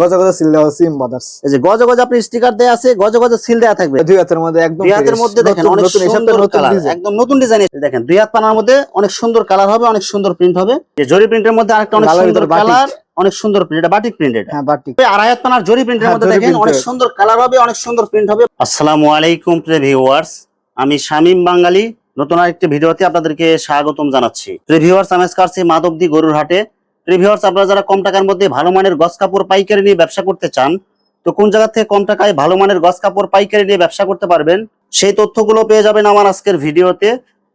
গজ গজ সিল দেওয়া সিম বাদার্স। এই যে গজে গজে আপনি স্টিকার দেয়া আছে গজে গজে সিল দেয়া থাকবে। দুই হাতের মধ্যে একদম দুই হাতের মধ্যে দেখেন অনেক সুন্দর কালার একদম নতুন ডিজাইন দেখেন দুই হাত পানার মধ্যে অনেক সুন্দর কালার হবে অনেক সুন্দর প্রিন্ট হবে। যে জরি প্রিন্টের মধ্যে আরেকটা অনেক সুন্দর কালার অনেক সুন্দর প্রিন্ট এটা বাটিক প্রিন্ট এটা। হ্যাঁ বাটিক আড়াই হাত পানার জরি প্রিন্টের হ্যাঁ, মধ্যে দেখেন অনেক সুন্দর কালার হবে অনেক সুন্দর প্রিন্ট হবে। আসসালামু আলাইকুম প্রিয় ভিউয়ার্স আমি শামীম বাঙালি। নতুন আরেকটি ভিডিওতে আপনাদেরকে স্বাগতম জানাচ্ছি। প্রিয় ভিউয়ার্স আমি আজকে মাধবদী গরুর হাটে। প্রিয় ভিউয়ার্স আপনারা যারা কম টাকার মধ্যে ভালো মানের গস কাপড়, পাইকারি নিয়ে ব্যবসা করতে চান, তো কোন জায়গা থেকে কম টাকায় ভালো মানের গস কাপড়, পাইকারি নিয়ে ব্যবসা করতে পারবেন, সেই তথ্যগুলো পেয়ে যাবেন আমার আজকের ভিডিওতে।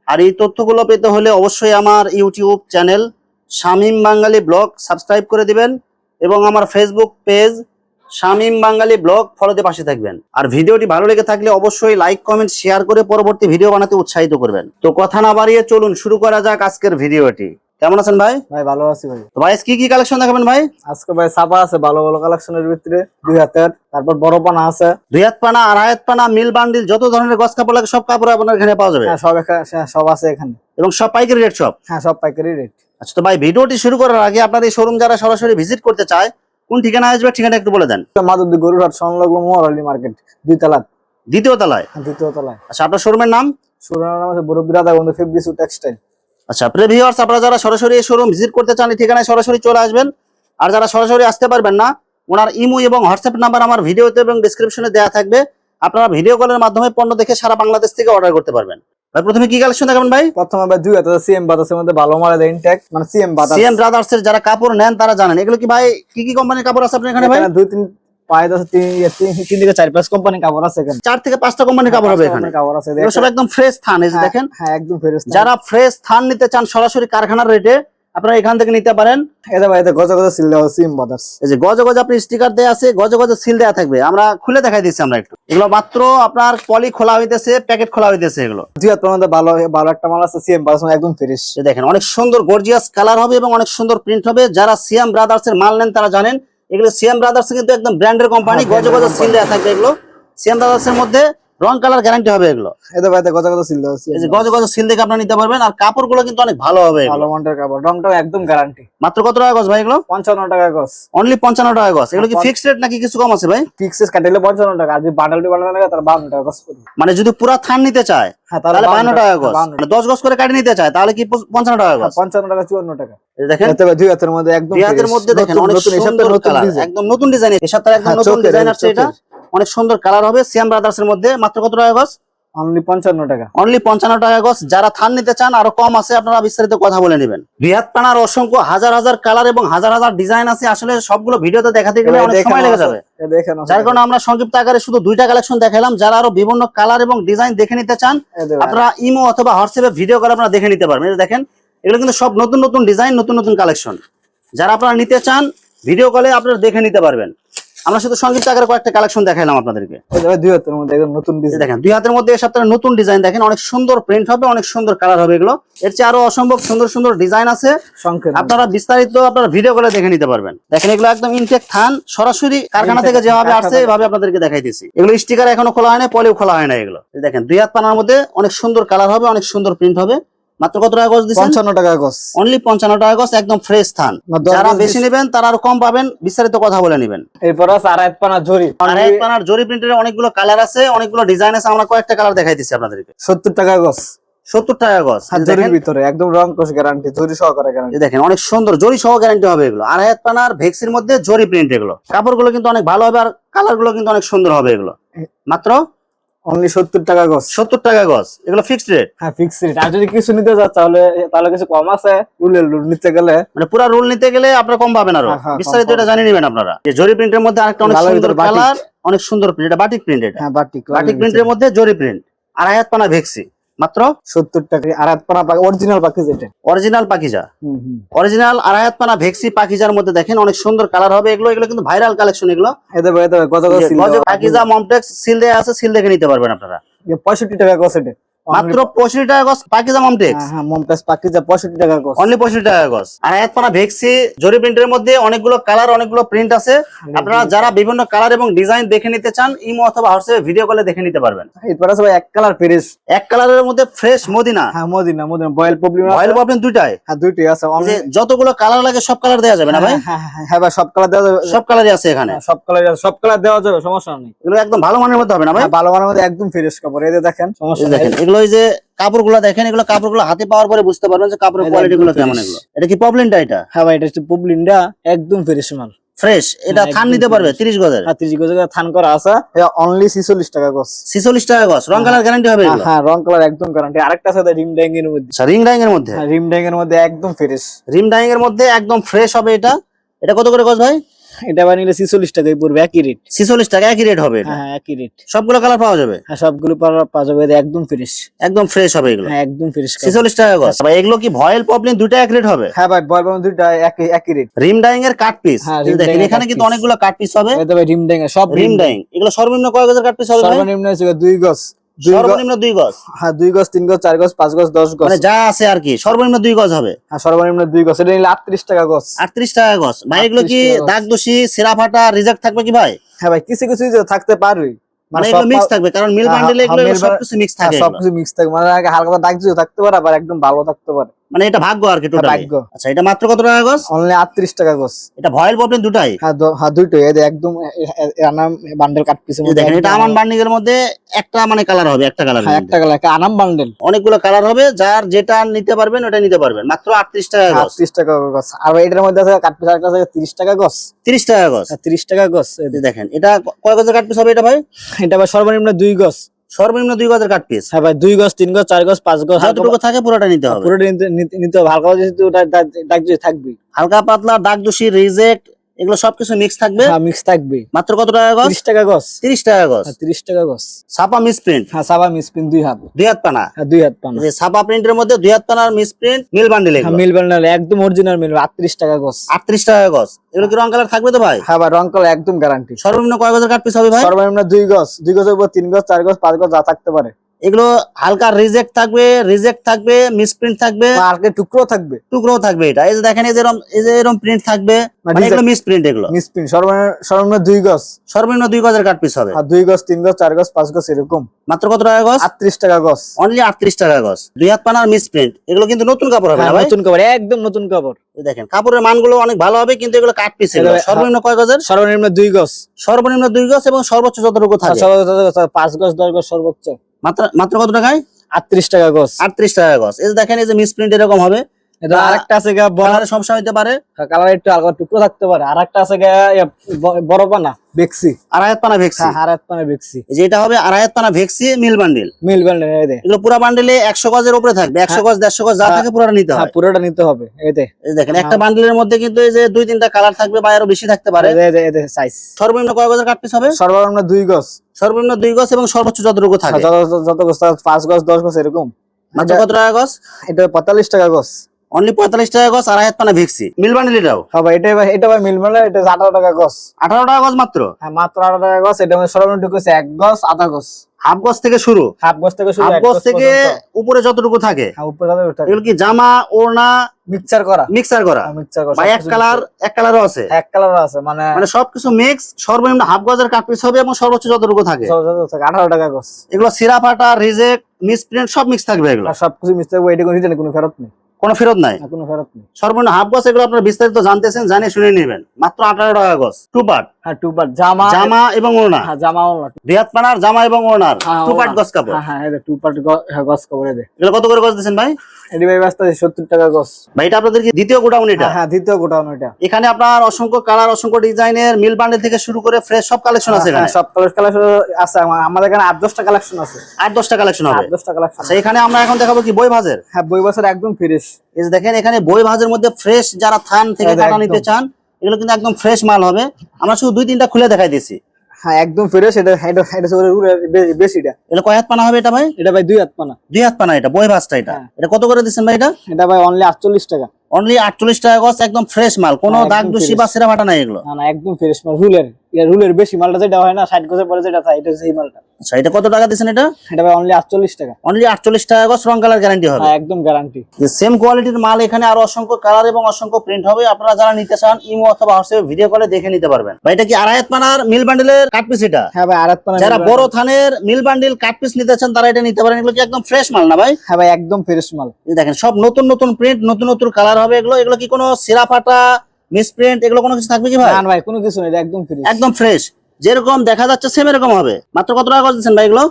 আর এই তথ্যগুলো পেতে হলে অবশ্যই আমার YouTube channel Shamim Bangali vlog subscribe করে দিবেন এবং আমার Facebook page Shamim Bangali vlog ফলোতে পাশে থাকবেন। আর ভিডিওটি ভালো লেগে থাকলে অবশ্যই লাইক কমেন্ট শেয়ার করে পরবর্তী ভিডিও বানাতে উৎসাহিত করবেন। তো কথা না বাড়িয়ে চলুন, শুরু করা যাক আজকের ভিডিওটি। কেমন আছেন ভাই? ভাই ভালো আছি ভাই। তো ভাই কি কি কালেকশন দেখাবেন ভাই? আজকে ভাই সাপা আছে ভালো ভালো কালেকশনের ভিতরে দুই হাতের তারপর বড় পানা আছে। দুই হাত পানা আড়াই হাত পানা মিল বান্ডিল যত ধরনের গস কাপড় লাগে সব কাপড় আপনার এখানে পাওয়া যাবে। হ্যাঁ সব এখা- হ্যাঁ, সব আছে এখানে। এবং সব পাইকারি রেট সব? হ্যাঁ সব পাইকারি রেট আচ্ছা তো ভাই ভিডিওটি শুরু করার আগে আপনার এই শোরুম যারা সরাসরি ভিজিট করতে চায় কোন ঠিকানা আসবে ঠিকানা একটু বলে দেন। মাধবদী গরুরহাট সংলগ্ন মোহরালি মার্কেট দুই তলা দ্বিতীয় তলায়? দ্বিতীয় তলায়। আচ্ছা আপনার শোরুমের নাম? শোরুমের নাম আছে বড় বিরাদা বন্ধু ফেব্রিসু টেক্সটাইল আচ্ছা প্রিভিউয়ার্স আপনারা যারা সরাসরি এই শোরুম ভিজিট করতে চান এই ঠিকানায় সরাসরি চলে আসবেন। আর যারা সরাসরি আসতে পারবেন না ওনার ইমো এবং হোয়াটসঅ্যাপ নাম্বার আমার ভিডিওতে এবং ডিসক্রিপশনে দেওয়া থাকবে। আপনারা ভিডিও কলের মাধ্যমে পণ্য দেখে সারা বাংলাদেশ থেকে অর্ডার করতে পারবেন। ভাই প্রথমে কি কালেকশন দেখাবেন ভাই? প্রথমে ভাই দুই হাতে সিএম বাতাসের মধ্যে ভালো মালের ইনটেক মানে সিএম বাতাস সিএম ব্রাদার্স এর যারা কাপড় নেন তারা জানেন। এগুলো কি ভাই কি কি কোম্পানির কাপড় আছে আপনার এখানে ভাই? দুই তিন পাঁচ আছে তিন ইয়ে, তিন থেকে চার পাঁচ কোম্পানি কাপড় আছে এখানে। চার থেকে পাঁচটা কোম্পানির কাপড় হবে এখানে। কাপড় আছে সব একদম ফ্রেশ থান এই হ্যাঁ, দেখেন। হ্যাঁ একদম যারা ফ্রেশ থান নিতে চান সরাসরি কারখানার রেটে আপনারা এখান থেকে নিতে পারেন। এটা ভাই এটা গজা গজা সিল দেওয়া সিএম বাতাস এই যে গজে গজে আপনি স্টিকার দেয়া আছে গজে গজে সিল দেয়া থাকবে। আমরা খুলে দেখাই দিচ্ছি আমরা একটু। এগুলো মাত্র আপনার পলি খোলা হইতেছে প্যাকেট খোলা হইতেছে এগুলো। ভালো ভালো একটা মাল আছে সিএম মানে একদম ফ্রেশ দেখেন অনেক সুন্দর গর্জিয়াস কালার হবে এবং অনেক সুন্দর প্রিন্ট হবে। যারা সিএম ব্রাদার্স এর মাল নেন তারা জানেন এগুলো সিএম ব্রাদার্স কিন্তু একদম ব্র্যান্ডের কোম্পানি গজ গজে সিল দেওয়া থাকবে এগুলো। সিএম ব্রাদার্স এর মধ্যে রং কালার গ্যারান্টি হবে এগুলো। এটা ভাই গজা গজা সিল দেওয়া এই যে গজে গজে সিল দেখে আপনারা নিতে পারবেন আর কাপড়গুলো কিন্তু অনেক ভালো হবে ভালো মানের কাপড় রংটাও একদম গ্যারান্টি মাত্র কত টাকা গজ ভাই এগুলো? পঞ্চান্ন টাকা গজ। অনলি পঞ্চান্ন টাকা গজ। এগুলো কি ফিক্সড রেট নাকি কিছু কম আছে ভাই? ফিক্সেস কাটাইলে পঞ্চান্ন টাকা আর যদি বান্ডালটি বান্ডাল লাগে তার বান্ন টাকা গজ মানে যদি পুরা থান নিতে চায় হ্যাঁ তাহলে বান্ন টাকা গজ। মানে দশ গজ করে কাটি নিতে চায় তাহলে কি পঞ্চ- পঞ্চান্ন টাকা হ্যাঁ, গজ পঞ্চান্ন টাকা চুয়ান্ন টাকা। দেখেন এতে দুই হাতের মধ্যে একদম দুই হাতের মধ্যে দেখেন নতুন- অনেক নতুন সুন্দর নতুন একদম নতুন ডিজাইন এই সপ্তাহে একদম হ্যাঁ, নতুন ডিজাইন আসছে এটা। অনেক সুন্দর কালার হবে। সিয়াম ব্রাদার্স এর মধ্যে। মাত্র কত টাকা গজ? অনলি পঞ্চান্ন টাকা। অনলি পঞ্চান্ন টাকা গজ। যারা থান নিতে চান আরও কম আছে আপনারা বিস্তারিত কথা বলে নেবেন। বৃহৎ পানার অসংখ্য হাজার হাজার কালার এবং হাজার হাজার ডিজাইন আছে। আসলে সবগুলো ভিডিওতে দেখাতে গেলে অনেক সময় লেগে যাবে। যার কারণে আমরা সংক্ষিপ্ত আকারে শুধু দুইটা কালেকশন দেখালাম যারা আরও বিভিন্ন কালার এবং ডিজাইন দেখে নিতে চান আপনারা ইমো অথবা হোয়াটসঅ্যাপে ভিডিও করে আপনারা দেখে নিতে পারবেন। দেখেন এগুলো কিন্তু সব নতুন নতুন ডিজাইন নতুন নতুন কালেকশন যারা আপনারা নিতে চান ভিডিও কলে আপনারা দেখে নিতে পারবেন। আমরা শুধু সংক্ষিপ্ত আকারে কয়েকটা কালেকশন দেখাইলাম আপনাদেরকে। দুই হাতের মধ্যে একদম নতুন ডিজাইন দেখেন দুই হাতের মধ্যে সপ্তাহে নতুন ডিজাইন দেখেন অনেক সুন্দর প্রিন্ট হবে অনেক সুন্দর কালার হবে এগুলো। এর চেয়ে আরও অসম্ভব সুন্দর সুন্দর ডিজাইন আছে। আপনারা বিস্তারিত আপনারা ভিডিও করে দেখে নিতে পারবেন। দেখেন এগুলো একদম ইনটেক থান সরাসরি কারখানা থেকে যেভাবে আসছে এভাবে আপনাদেরকে দেখাই দিচ্ছি এগুলো স্টিকার এখনও খোলা হয় না পলিও খোলা হয় না এগুলো। দেখেন দুই হাত পানার মধ্যে অনেক সুন্দর কালার হবে অনেক সুন্দর প্রিন্ট হবে। মাত্র কত টাকা গজ দিচ্ছেন? পঞ্চান্ন টাকা গজ। অনলি পঞ্চান্ন টাকা গজ একদম ফ্রেশ থান যারা বেশি নেবেন তারা আরও কম পাবেন বিস্তারিত কথা বলে নেবেন। এরপর আছে আড়াই পানা জরি আর পানার জরি প্রিন্টের অনেকগুলো কালার আছে অনেকগুলো ডিজাইন আছে আমরা কয়েকটা কালার দেখাই দিচ্ছি আপনাদেরকে। সত্তর টাকা গজ। সত্তর টাকা গজ। জরির ভিতরে একদম রং কোষ গ্যারান্টি জরি সহকারে গ্যারান্টি দেখেন অনেক সুন্দর জরি সহ গ্যারান্টি হবে এগুলো। আর হাত পানার ভেক্সির মধ্যে জরি প্রিন্ট এগুলো। কাপড়গুলো কিন্তু অনেক ভালো হবে আর কালারগুলো কিন্তু অনেক সুন্দর হবে এগুলো। মাত্র অনলি সত্তর টাকা গজ। সত্তর টাকা গজ। এগুলো ফিক্সড রেট হ্যাঁ ফিক্সড রেট আর যদি কিছু নিতে যাও তাহলে তাহলে কিছু কম আছে। রুলের রুল নিতে গেলে মানে পুরো রুল নিতে গেলে আপনারা কম পাবেন আরও। হ্যাঁ, হ্যাঁ, বিস্তারিত এটা জানিয়ে নেবেন আপনারা। যে জরি প্রিন্টের মধ্যে আরেকটা অনেক সুন্দর কালার অনেক সুন্দর প্রিন্ট এটা বাটিক প্রিন্ট এটা। হ্যাঁ বাটিক বাটিক প্রিন্টের মধ্যে জরি প্রিন্ট আর আয়াত পানা ভেক্সি। মাত্র সত্তর টাকা। আড়াত পানা অরিজিনাল পাখি এটা। অরিজিনাল হুম অরিজিনাল আড়াত পানা ভেক্সি পাখিজার মধ্যে দেখেন অনেক সুন্দর কালার হবে। এগুলো এগুলো কিন্তু ভাইরাল কালেকশন এগুলো। পাকিজা মমটেক্স সিল দেয়া আছে সিল দেখে নিতে পারবেন আপনারা। পঁয়ষট্টি টাকা এটা। মাত্র পঁয়ষট্টি টাকা গজ পাকিজা মমটেক্স হ্যাঁ হ্যাঁ পাকিজা পঁয়ষট্টি টাকা গছ অনলি পঁয়ষট্টি টাকা গজ। আর এক ভেক্সি জরি প্রিন্টের মধ্যে অনেকগুলো কালার অনেকগুলো প্রিন্ট আছে। আপনারা যারা বিভিন্ন কালার এবং ডিজাইন দেখে নিতে চান ইমো অথবা হোয়াটসঅ্যাপে ভিডিও কলে দেখে নিতে পারবেন। এরপর আছে এক কালার ফ্রেশ। এক কালারের মধ্যে ফ্রেশ মদিনা। হ্যাঁ Madina Madina. Boil problem oil problem দুইটাই। হ্যাঁ দুইটি আছে। যতগুলো কালার লাগে সব কালার দেওয়া যাবে না ভাই? হ্যাঁ হ্যাঁ, হ্যাঁ ভাই সব কালার দেওয়া যাবে। সব কালারই আছে এখানে। হ্যাঁ, সব কালার সব কালার দেওয়া যাবে সমস্যা নেই। এগুলো একদম ভালো মানের মধ্যে হবে না ভাই? হ্যাঁ, ভালো মানের মধ্যে একদম ফ্রেশ কাপড়। এই দেখেন সমস্যা নেই। দেখেন এগুলো এই যে কাপড়গুলো দেখেন এগুলো কাপড়গুলো হাতে পাওয়ার পরে বুঝতে পারবেন যে কাপড়ের কোয়ালিটি গুলো কেমন এগুলো। এটা কি প্রবলেমটা এটা? হ্যাঁ ভাই এটা হচ্ছে পুবলিনটা একদম ফ্রেশ মাল। ফ্রেশ এটা হ্যাঁ, থান নিতে পারবে? fresh। তিরিশ গজের? আর ত্রিশ গজ থান করা আছে। এটা অনলি ছিচল্লিশ টাকা গছ ছিচল্লিশ টাকা গজ। রং কালার গ্যারান্টি হবে হ্যাঁ হ্যাঁ রং কালার একদম গ্যারান্টি আরেকটা আছে রিম ড্যাং এর মধ্যে। আচ্ছা রিং ডাইং এর মধ্যে? হ্যাঁ রিম ড্যাং এর মধ্যে একদম ফ্রেশ রিম ডাইং এর মধ্যে একদম ফ্রেশ হবে এটা। এটা কত করে গজ ভাই? এটা বানিয়ে ছিচল্লিশ টাকাই পড়বে একই রেট ছিচল্লিশ টাকা একই রেট হবে এটা? হ্যাঁ হ্যাঁ, একই রেট সবগুলো কালার পাওয়া যাবে? হ্যাঁ সবগুলো পাওয়া পাওয়া যাবে এটা একদম ফ্রেশ একদম ফ্রেশ হবে এগুলো? হ্যাঁ একদম ফ্রেশ ছিচল্লিশ টাকা গজ। ভাই এগুলো কি ভয়েল প্রবলেম দুইটা এক রেট হবে? হ্যাঁ ভাই বয় বাম দুইটা একই একই রেট রিম ডাইং এর কাট পিস হ্যাঁ, rim দেখেন dyeing এর এখানে cut কিন্তু piece। অনেকগুলো কাট পিস হবে। এটা ভাই রিম এর সব রিম ডাইং এগুলো সর্বনিম্ন কয় গজের কাট পিস হবে ভাই? সর্বনিম্ন হচ্ছে দুই গজ। সর্বনিম্ন দুই গজ? হ্যাঁ দুই গজ তিন গজ চার গজ পাঁচ গজ দশ গজ। মানে যা আছে আর কি সর্বনিম্ন দুই গজ হবে? হ্যাঁ সর্বনিম্ন দুই গজ। এটা নিলে আটত্রিশ টাকা গজ। আটত্রিশ টাকা গজ। ভাই এগুলো কি 38 টাকা গজ। দাগ দোষী সেরা ফাটা রিজেক্ট থাকবে কি ভাই? হ্যাঁ ভাই কিছু কিছু থাকতে পারবে। মানে সব এগুলো মিক্স থাকবে কারণ মিল হ্যাঁ, বান্ডেলে হ্যাঁ, এগুলো সবকিছু মিক্স হ্যাঁ, থাকে সবকিছু মিক্স থাকে মানে হালকা দাগ দিয়েও থাকতে পারে আবার একদম ভালো থাকতে পারে। মানে এটা ভাগ্য আর কি টোটালি ভাগ্য। আচ্ছা এটা মাত্র কত টাকা গজ? অনলি আটত্রিশ টাকা গজ। এটা ভয়েল প্রবলেম দুটাই? হ্যাঁ দ- হ্যাঁ দুইটাই। এই একদম আনাম বান্ডেল কাট পিসের দেখেন এটা আমান বান্ডিং এর মধ্যে একটা মানে কালার হবে একটা কালার হ্যাঁ একটা কালার একটা আনাম বান্ডেল অনেকগুলো কালার হবে যার যেটা নিতে পারবেন ওটা নিতে পারবেন। মাত্র আটত্রিশ টাকা গজ। আটত্রিশ টাকা গজ। আর এটার মধ্যে আছে কাট পিস আরেকটা আছে তিরিশ টাকা গজ। তিরিশ টাকা গজ। হ্যাঁ, তিরিশ টাকা এই দেখেন এটা কয় গজের কাট পিস হবে এটা ভাই? এটা আবার সর্বনিম্ন দুই গজ। সর্বনিম্ন দুই গজের কাঠ পিস হ্যাঁ ভাই দুই গজ তিন গজ চার গজ পাঁচ গজ যতটুকু থাকে পুরোটা নিতে হবে পুরোটা নিতে- নিতে হবে হালকা দাগ- দিয়ে থাকবে হালকা পাতলা দাগ দোষী রিজেক্ট এগুলো সবকিছু মিক্স থাকবে? হ্যাঁ মিক্স থাকবে। মাত্র কত টাকা গজ? তিরিশ টাকা গজ। তিরিশ টাকা গজ। হ্যাঁ তিরিশ টাকা গজ। ছাপা মিস প্রিন্ট হ্যাঁ ছাপা মিস প্রিন্ট দুই হাত। দুই হাত পানা? হ্যাঁ দুই হাত পানা। যে ছাপা প্রিন্টের মধ্যে দুই হাত পানার মিস প্রিন্ট মিল বান্ডিল হ্যাঁ মিল বান্ডেল একদম অরিজিনাল মিল আটত্রিশ টাকা গজ। আটত্রিশ টাকা গজ। এগুলো কি রং কালার থাকবে তো ভাই? হ্যাঁ ভাই রং কালার একদম গ্যারান্টি সর্বনিম্ন কয় গজের কাট পিস হবে ভাই? সর্বনিম্ন দুই গজ। দুই গজের উপর তিন গজ চার গজ পাঁচ গজ যা থাকতে পারে। এগুলো হালকা রিজেক্ট থাকবে রিজেক্ট থাকবে মিসপ্রিন্ট থাকবে। আর কে টুকরো থাকবে। টুকরো থাকবে এটা। এই যে দেখেন এই যে এরকম এই যে এরকম প্রিন্ট থাকবে মানে reject- এগুলো মিসপ্রিন্ট এগুলো। মিসপিন সর্বনিম্ন সর্বনিম্ন দুই গজ। সর্বনিম্ন দুই গজের কাট পিস হবে। আর দুই গজ তিন গজ চার গজ পাঁচ গজ এরকম। মাত্র কত টাকা গজ? আটত্রিশ টাকা গজ। অনলি আটত্রিশ টাকা গজ। দুই হাত পানার মিসপ্রিন্ট এগুলো কিন্তু নতুন কাপড় হবে হ্যাঁ, ভাই? নতুন কাপড় একদম নতুন কাপড়। দেখেন কাপড়ের মানগুলো অনেক ভালো হবে কিন্তু এগুলো কাট পিস এগুলো-। সর্বনিম্ন কয় গজের? সর্বনিম্ন দুই গজ। সর্বনিম্ন দুই গজ এবং সর্বোচ্চ যতটুকু থাকে। সর্বোচ্চ পাঁচ গজ দশ গজ সর্বোচ্চ। মাত্র মাত্র কত টাকায়? আটত্রিশ টাকা গজ। আটত্রিশ টাকা গজ। এই দেখেন এই যে মিসপ্রিন্ট এরকম হবে। আরেকটা আছে গা বড় সমস্যা হতে পারে? কালার একটু আলাদা টুকরো থাকতে পারে। একটা আছে গা ব- বড় পানা। পানা ভেক্সি। হ্যাঁ পানা এই হবে পানা ভেক্সি মিল বান্ডিল। মিল বান্ডেল এই এগুলো পুরো বান্ডিলে একশো গজের উপরে থাকবে। একশো গজ দেড়শো গজ যা হ্যাঁ। থাকে পুরোটা নিতে হ্যাঁ। হয় পুরোটা নিতে হবে এই দেখেন একটা বান্ডিলের মধ্যে কিন্তু এই যে দুই তিনটা কালার থাকবে বা আরও বেশি থাকতে পারে। এই দে, এই দে, সাইজ সর্বনিম্ন কয় গজের কাট পিস হবে? সর্বনিম্ন দুই গজ। সর্বনিম্ন দুই গজ এবং সর্বোচ্চ যতটুকু থাকে। যত যত- যত গজ থাকে, পাঁচ গজ দশ গজ এরকম। মাত্র কত টাকা গজ? এটা পঁয়তাল্লিশ টাকা গজ। অনলি পঁয়তাল্লিশ টাকা গজ আড়াই হাত পানা ভেক্সি। মিল বান্ডিল এটাও? হ্যাঁ ভাই এটা ভাই- এটা ভাই মিল বান্ডেল এটা আঠারো টাকা গজ আঠারো টাকা গজ মাত্র? হ্যাঁ মাত্র আঠারো টাকা গজ এটা সর্বনিম্ন এক গজ আধা গজ হাফ গজ থেকে শুরু? হাফ গজ থেকে শুরু হাফ এক থেকে উপরে যতটুকু থাকে? হ্যাঁ উপরে যাবে ওটা এগুলো কি জামা ওড়না? মিক্সচার করা। করা। মিক্সচার করা এক সবকিছু কালার এক কালারও আছে? এক কালার আছে মানে মানে সবকিছু মিক্স সর্বনিম্ন হাফ গজের কাট পিস হবে এবং সর্বোচ্চ যতটুকু থাকে। আঠারো টাকা গজ এগুলো সিরা ফাটা রিজেক্ট মিসপ্রিন্ট সব মিক্স থাকবে এগুলো। সবকিছু মিক্স থাকবে এটা কোনো কোনো ফেরত নেই। কোনো ফেরত নাই? কোনো ফেরত নেই। সর্বনিম্ন হাফ গছ এগুলো আপনার বিস্তারিত জানতেছেন জানে শুনে নেবেন। মাত্র আঠারো টাকা গছ টু পার্ট হ্যাঁ টু পার্ট জামা জামা এবং ওড়না? হ্যাঁ জামা ওলা বৃহৎ পানার জামা এবং ওড়নার? হ্যাঁ, টু পার্ট ওড়না। কাপড়? হ্যাঁ হ্যাঁ টু পার্ট গজ কভারে দে এগুলো কত করে ভাই? ভাই ব্যস্ত টাকা ভাই এটা আপনাদের কি দ্বিতীয় গোডাউন এটা? হ্যাঁ হ্যাঁ দ্বিতীয় এটা। এখানে আপনার অসংখ্য কালার অসংখ্য ডিজাইনের মিল বান্ডেল থেকে শুরু করে ফ্রেশ সব কালেকশন আছে এখানে? হ্যাঁ, সব কালার কালেকশন আছে। আমাদের এখানে আট দশটা কালেকশন আছে। আট দশটা কালেকশন হবে? দশটা কালেকশন আচ্ছা এখানে আমরা এখন দেখাবো কি বই ভাজের? হ্যাঁ বই বছর একদম ফ্রেশ এই দেখেন এখানে বই ভাজের মধ্যে ফ্রেশ যারা থান থেকে কাটা নিতে চান এগুলো কিন্তু একদম ফ্রেশ মাল হবে। আমরা শুধু দুই তিনটা খুলে দেখাই দিছি হ্যাঁ একদম ফ্রেশ এটা এটা এটা বেশিটা এটা। কয় হাত পানা হবে এটা ভাই? এটা ভাই দুই হাত পানা। দুই হাত পানা এটা বই ভাজটা এটা। হ্যাঁ। এটা কত করে দিচ্ছেন ভাই এটা? এটা ভাই অনলি আটচল্লিশ টাকা। অনলি আটচল্লিশ টাকা গজ একদম ফ্রেশ মাল। কোনো হ্যাঁ, দাগ দোষী বা সেরা ফাটা নাই এগুলো। না না একদম ফ্রেশ মাল রুলের। রুলের বেশি মালটা যেটা হয় না ষাট গজের পরে যেটা থাকে এটা এই মালটা। আচ্ছা এটা কত টাকা দিচ্ছেন এটা? এটা ভাই অনলি আটচল্লিশ টাকা। অনলি আটচল্লিশ টাকা গজ রং কালার গ্যারান্টি হবে। হ্যাঁ একদম গ্যারান্টি সেম কোয়ালিটির মাল এখানে আরও অসংখ্য কালার এবং অসংখ্য প্রিন্ট হবে। আপনারা যারা নিতে চান ইমো অথবা হোয়াটসঅ্যাপে ভিডিও কলে দেখে নিতে পারবেন। ভাই এটা কি আড়াই পানার মিল বান্ডেলের কাট পিস এটা? হ্যাঁ ভাই যারা বড় থানের মিল বান্ডিল কাট পিস নিতে চান তারা এটা নিতে পারেন। এগুলো কি একদম ফ্রেশ মাল না ভাই? হ্যাঁ ভাই একদম ফ্রেশ মাল। দেখেন সব নতুন নতুন প্রিন্ট নতুন নতুন কালার হবে এগুলো এগুলো কি কোনো সিরা ফাটা মিস প্রিন্ট এগুলো কোনো কিছু থাকবে কি ভাই? না ভাই কোনো কিছু নেই একদম ফ্রেশ একদম ফ্রেশ যেরকম দেখা যাচ্ছে সেম এরকম হবে। মাত্র কত টাকা গজ দিচ্ছেন ভাই এগুলো?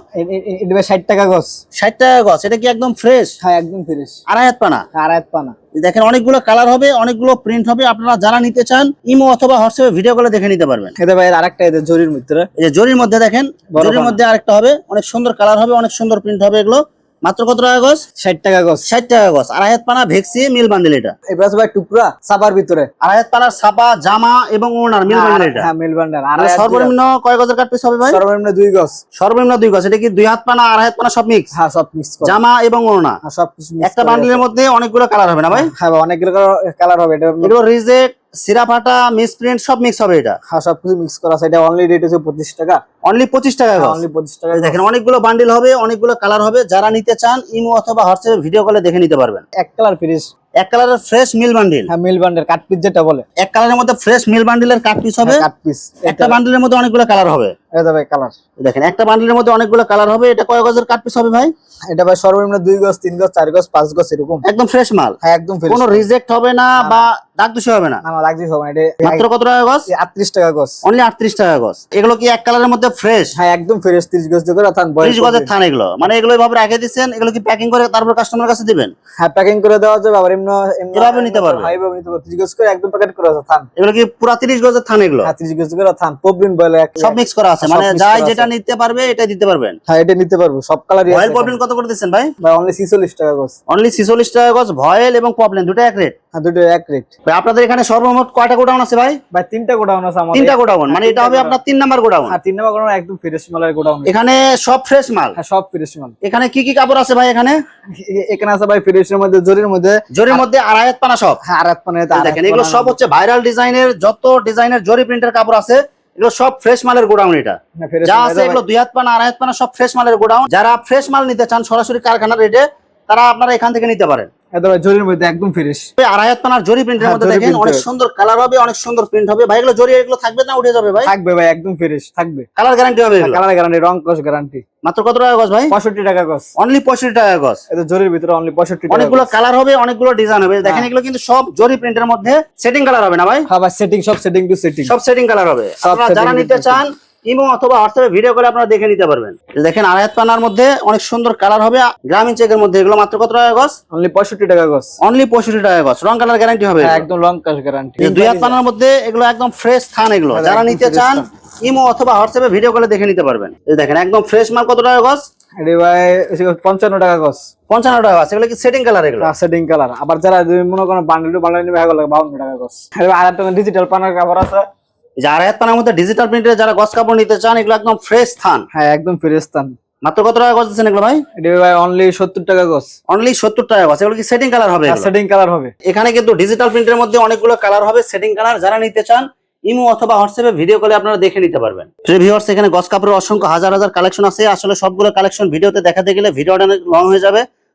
এটা ষাট টাকা গজ ষাট টাকা গজ এটা কি একদম ফ্রেশ হ্যাঁ একদম ফ্রেশ আড়াই হাত পানা? আরাত পানা। এই দেখেন অনেকগুলো কালার হবে অনেকগুলো প্রিন্ট হবে। আপনারা যারা নিতে চান ইমো অথবা হোয়াটসঅ্যাপে ভিডিও কলে দেখে নিতে পারবেন। এটা ভাই আরেকটা এদের জরির ভিতরে এই যে জরির মধ্যে দেখেন জরির মধ্যে আরেকটা হবে। অনেক সুন্দর কালার হবে অনেক সুন্দর প্রিন্ট হবে এগুলো। মাত্র কত টাকা গজ? ষাট টাকা গজ। ষাট টাকা গজ। আড়াই হাত পানা ভেক্সি মিল বান্ডেল এটা। এবার আছে ভাই টুকরা সাবার ভিতরে। আড়াই হাত পানার ছাপা জামা এবং ওনার মিল বান্ডেল এটা। হ্যাঁ মিল বান্ডার আর সর্বনিম্ন কয় গজের কাট পিস হবে ভাই? সর্বনিম্ন দুই গজ। সর্বনিম্ন দুই গজ। এটা কি দুই হাত পানা আড়াই হাত পানা সব মিক্স হ্যাঁ সব মিক্স করা। জামা এবং ওড়না। হ্যাঁ, সব কিছু একটা বান্ডিলের। মধ্যে অনেকগুলো কালার হবে না ভাই? হ্যাঁ অনেকগুলো কালার হবে। এটা রিজেক্ট সিরা ফাটা মিস প্রিন্ট সব মিক্স হবে এটা। হ্যাঁ সব কিছু মিক্স করা আছে। এটা অনলি রেট হচ্ছে পঁচিশ টাকা। অনলি পঁচিশ টাকা অনলি পঁচিশ টাকা দেখেন অনেকগুলো বান্ডিল হবে অনেকগুলো কালার হবে। যারা নিতে চান ইমো অথবা হোয়াটসঅ্যাপে ভিডিও কলে দেখে নিতে পারবেন। এক কালার ফ্রেশ এক কালারের ফ্রেশ মিল বান্ডিল হ্যাঁ মিল বান্ডার কাট পিস যেটা বলে। এক কালারের মধ্যে ফ্রেশ মিল বান্ডিলের কাট পিস হবে। কাট পিস একটা বান্ডিলের মধ্যে অনেকগুলো কালার হবে। এটা ভাই কালার দেখেন একটা বান্ডিলের মধ্যে অনেকগুলো কালার হবে। এটা কয় গজের কাট পিস হবে ভাই? এটা ভাই সর্বনিম্ন দুই গজ তিন গজ চার গজ পাঁচ গজ এরকম। একদম ফ্রেশ মাল। হ্যাঁ একদম ফ্রেশ কোনো রিজেক্ট হবে না। বা দাগ হবে না। না হবে না এটা মাত্র কত টাকা গজ আটত্রিশ টাকা গজ অনলি আটত্রিশ টাকা গজ এগুলো কি এক কালারের মধ্যে ফ্রেশ হ্যাঁ একদম ফ্রেশ ত্রিশ গজ করে ত্রিশ গজের থান এগুলো। মানে এগুলো এভাবে রেখে দিচ্ছেন এগুলো কি প্যাকিং করে তারপর কাস্টমার কাছে দিবেন? হ্যাঁ প্যাকিং করে দেওয়া যাবে আবার এমনি এভাবে নিতে পারবে। হ্যাঁ এভাবে নিতে পারবে। ত্রিশ গজ করে একদম প্যাকেট করে আছে থান। এগুলো কি পুরা তিরিশ গজের থান এগুলো? হ্যাঁ ত্রিশ গজ করে থান। পবলিন বলে সব মিক্স করা আছে। মানে যাই যেটা নিতে পারবে এটাই দিতে পারবেন। হ্যাঁ এটা নিতে পারব সব কালারই ভয়েল আছে পপলিন কত করে দিচ্ছেন ভাই? ভাই অনলি ছিচল্লিশ টাকা গজ। অনলি ছিচল্লিশ টাকা গজ ভয়েল এবং পপলিন দুটো এক রেট হ্যাঁ দুটো এক রেট ভাই আপনাদের এখানে সর্বমোট কয়টা গোডাউন আছে ভাই? ভাই তিনটা গোডাউন আছে আমাদের। তিনটা গোডাউন মানে এটা হবে আপনার তিন নাম্বার গোডাউন। হ্যাঁ তিন নম্বর গোডাউন একদম ফ্রেশ মালের গোডাউন। এখানে সব ফ্রেশ মাল? হ্যাঁ সব ফ্রেশ মাল। এখানে কি কি কাপড় আছে ভাই এখানে? এখানে আছে ভাই ফ্রেশের মধ্যে জরির মধ্যে। জরির মধ্যে আড়াই পানা সব? হ্যাঁ পানে দেখেন এগুলো সব হচ্ছে ভাইরাল ডিজাইনের যত ডিজাইনের জরি প্রিন্টের কাপড় আছে এগুলো সব ফ্রেশ মালের গোডাউন এটা। যা আছে এগুলো দুই হাত পানা আড়াই হাত পানা সব ফ্রেশ মালের গোডাউন। যারা ফ্রেশ মাল নিতে চান সরাসরি কারখানার রেটে তারা আপনারা এখান থেকে নিতে পারেন। জরির মধ্যে একদম ফ্রেশ আড়াই হাত পানার জরি প্রিন্টের হ্যাঁ, মধ্যে দেখেন অনেক সুন্দর কালার হবে অনেক সুন্দর প্রিন্ট হবে। ভাই এগুলো জরি এগুলো থাকবে না? উঠে যাবে ভাই? থাকবে ভাই একদম ফ্রেশ থাকবে। কালার গ্যারান্টি হবে কালার গ্যারান্টি রং কস গ্যারান্টি মাত্র কত টাকা গজ ভাই? পঁয়ষট্টি টাকা গজ অনলি পঁয়ষট্টি টাকা গজ এটা জরির ভিতরে অনলি পঁয়ষট্টি টাকা অনেকগুলো কালার হবে অনেকগুলো ডিজাইন হবে। দেখেন হ্যাঁ। এগুলো কিন্তু সব জরি প্রিন্টের মধ্যে সেটিং কালার হবে না ভাই? হ্যাঁ ভাই সেটিং সব সেটিং টু সেটিং সব সেটিং কালার হবে। আপনারা যারা নিতে চান ইমো অথবা হোয়াটসঅ্যাপে ভিডিও করে আপনারা দেখে নিতে পারবেন। দেখেন আড়াই পানার মধ্যে অনেক সুন্দর কালার হবে গ্রামীণ চেকের মধ্যে। এগুলো মাত্র কত টাকা গজ? অনলি পঁয়ষট্টি টাকা গজ। অনলি পঁয়ষট্টি টাকা গজ। রং কালার গ্যারান্টি হবে হ্যাঁ একদম রং কাশ গ্যারান্টি দুই হাত পানার মধ্যে এগুলো একদম ফ্রেশ থান এগুলো। হ্যাঁ, যারা নিতে চান ইমো অথবা হোয়াটসঅ্যাপে ভিডিও করে দেখে নিতে পারবেন। দেখেন একদম ফ্রেশ মাল কত টাকা এটি ভাই পঞ্চান্ন টাকা গজ। পঞ্চান্ন টাকা গজ। এগুলো কি সেটিং কালার এগুলো? সেটিং কালার আবার যারা মনে করেন বান্ডেল বান্ডেল নিবে লাগে বাউন্ন টাকা গজ। আর একটা ডিজিটাল পানার কাপড় আছে। এই যে আড়াই মধ্যে ডিজিটাল প্রিন্টের যারা গজ কাপড় নিতে চান এগুলো একদম ফ্রেশ থান হ্যাঁ একদম ফ্রেশ স্থান। মাত্র কত টাকা গজ দিচ্ছেন এগুলো ভাই? এটি ভাই অনলি সত্তর টাকা গজ অনলি সত্তর টাকা গজ এগুলো কি সেটিং কালার হবে? সেটিং কালার হবে। এখানে কিন্তু ডিজিটাল প্রিন্টের মধ্যে অনেকগুলো কালার হবে। সেটিং কালার যারা নিতে চান ইমো অথবা হোয়াটসঅ্যাপে ভিডিও কলে আপনারা দেখে নিতে পারবেন। ভিউয়ার্স এখানে গস কাপড়ের অসংখ্য হাজার হাজার কালেকশন আছে। আসলে সবগুলো কালেকশন ভিডিওতে দেখাতে গেলে ভিডিওটা অনেক লং হয়ে যাবে।